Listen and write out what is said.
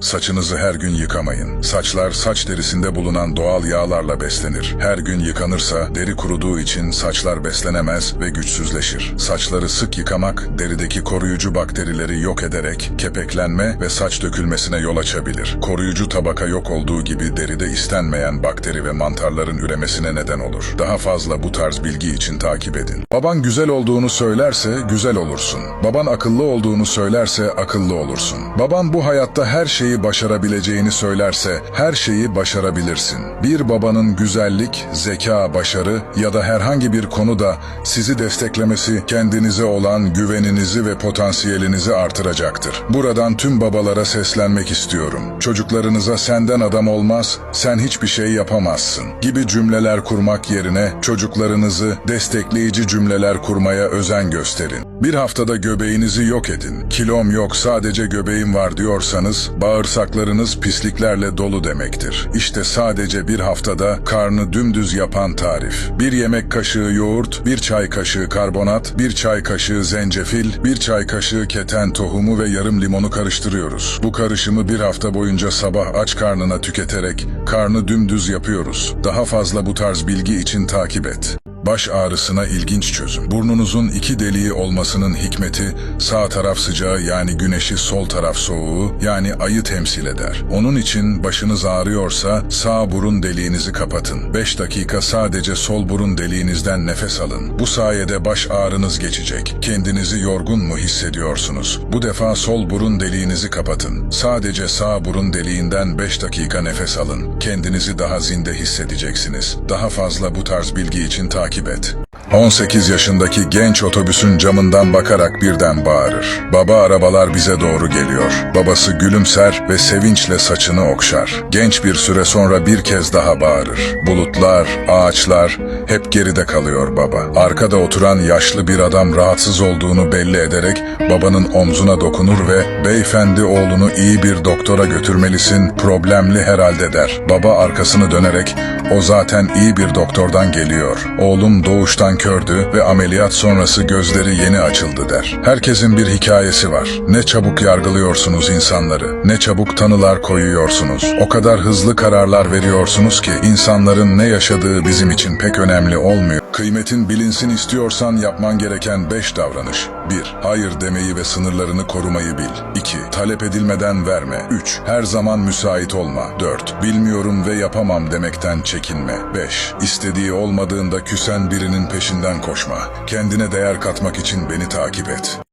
Saçınızı her gün yıkamayın. Saçlar saç derisinde bulunan doğal yağlarla beslenir. Her gün yıkanırsa deri kuruduğu için saçlar beslenemez ve güçsüzleşir. Saçları sık yıkamak derideki koruyucu bakterileri yok ederek kepeklenme ve saç dökülmesine yol açabilir. Koruyucu tabaka yok olduğu gibi deride istenmeyen bakteri ve mantarların üremesine neden olur. Daha fazla bu tarz bilgi için takip edin. Baban güzel olduğunu söylerse güzel olursun. Baban akıllı olduğunu söylerse akıllı olursun. Baban bu hayatta her şeyi başarabileceğini söylerse her şeyi başarabilirsin. Bir babanın güzellik, zeka, başarı ya da herhangi bir konuda sizi desteklemesi kendinize olan güveninizi ve potansiyelinizi artıracaktır. Buradan tüm babalara seslenmek istiyorum. Çocuklarınıza senden adam olmaz, sen hiçbir şey yapamazsın gibi cümleler kurmak yerine çocuklarınızı destekleyici cümleler kurmaya özen gösterin. Bir haftada göbeğinizi yok edin. Kilom yok sadece göbeğim var diyorsanız bağırsaklarınız pisliklerle dolu demektir. İşte sadece bir haftada karnı dümdüz yapan tarif. Bir yemek kaşığı yoğurt, bir çay kaşığı karbonat, bir çay kaşığı zencefil, bir çay kaşığı keten tohumu ve yarım limonu karıştırıyoruz. Bu karışımı bir hafta boyunca sabah aç karnına tüketerek karnı dümdüz yapıyoruz. Daha fazla bu tarz bilgi için takip et. Baş ağrısına ilginç çözüm. Burnunuzun iki deliği olmasının hikmeti sağ taraf sıcağı yani güneşi sol taraf soğuğu yani ayı temsil eder. Onun için başınız ağrıyorsa sağ burun deliğinizi kapatın. 5 dakika sadece sol burun deliğinizden nefes alın. Bu sayede baş ağrınız geçecek. Kendinizi yorgun mu hissediyorsunuz? Bu defa sol burun deliğinizi kapatın. Sadece sağ burun deliğinden 5 dakika nefes alın. Kendinizi daha zinde hissedeceksiniz. Daha fazla bu tarz bilgi için takip et. 18 yaşındaki genç otobüsün camından bakarak birden bağırır. Baba arabalar bize doğru geliyor. Babası gülümser ve sevinçle saçını okşar. Genç bir süre sonra bir kez daha bağırır. Bulutlar, ağaçlar hep geride kalıyor baba. Arkada oturan yaşlı bir adam rahatsız olduğunu belli ederek babanın omzuna dokunur ve beyefendi oğlunu iyi bir doktora götürmelisin problemli herhalde der. Baba arkasını dönerek o zaten iyi bir doktordan geliyor. Oğlum doğuştan kördü ve ameliyat sonrası gözleri yeni açıldı der. Herkesin bir hikayesi var. Ne çabuk yargılıyorsunuz insanları, ne çabuk tanılar koyuyorsunuz. O kadar hızlı kararlar veriyorsunuz ki insanların ne yaşadığı bizim için pek önemli olmuyor. Kıymetin bilinsin istiyorsan yapman gereken 5 davranış. 1. Hayır demeyi ve sınırlarını korumayı bil. 2. Talep edilmeden verme. 3. Her zaman müsait olma. 4. Bilmiyorum ve yapamam demekten çekinme. 5. İstediği olmadığında küsen birinin peşinden koşma. Kendine değer katmak için beni takip et.